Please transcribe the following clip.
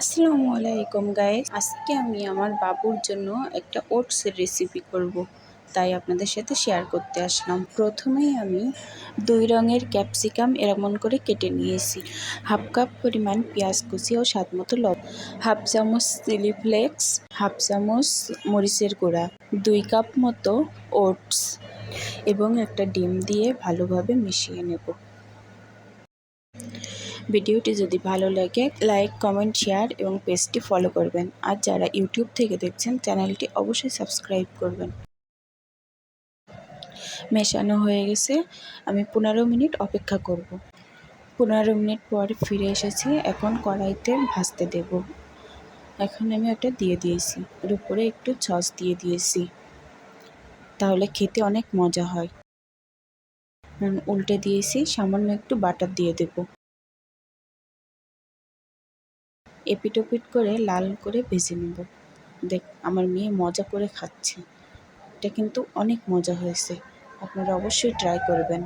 আসসালামু আলাইকুম গাইস আজকে আমি আমার বাবুর জন্য একটা ওটসের রেসিপি করব। তাই আপনাদের সাথে শেয়ার করতে আসলাম। প্রথমেই আমি দুই রঙের ক্যাপসিকাম এরমন করে কেটে নিয়েছি। হাফ কাপ পরিমাণ পেঁয়াজ কুচি ও স্বাদ মতো লব হাফ চামচ চিলি ফ্লেক্স হাফ চামচ মরিচের গুঁড়া, দুই কাপ মতো ওটস এবং একটা ডিম দিয়ে ভালোভাবে মিশিয়ে নেব। ভিডিওটি যদি ভালো লাগে, লাইক, কমেন্ট, শেয়ার এবং পেজটি ফলো করবেন। আর যারা ইউটিউব থেকে দেখছেন, চ্যানেলটি অবশ্যই সাবস্ক্রাইব করবেন। মেশানো হয়ে গেছে। আমি পনেরো মিনিট অপেক্ষা করব। পনেরো মিনিট পর ফিরে এসেছি। এখন কড়াইতে ভাজতে দেব। এখন আমি ওটা দিয়ে দিয়েছি। এর উপরে একটু সস দিয়ে দিয়েছি। তাহলে খেতে অনেক মজা হয়। উল্টে দিয়েছি। সামান্য একটু বাটার দিয়ে দেব। এপিটোপিট করে লাল করে ভেজে নেব। দেখ, আমার মেয়ে মজা করে খাচ্ছে। এটা কিন্তু অনেক মজা হয়েছে। আপনারা অবশ্যই ট্রাই করবেন।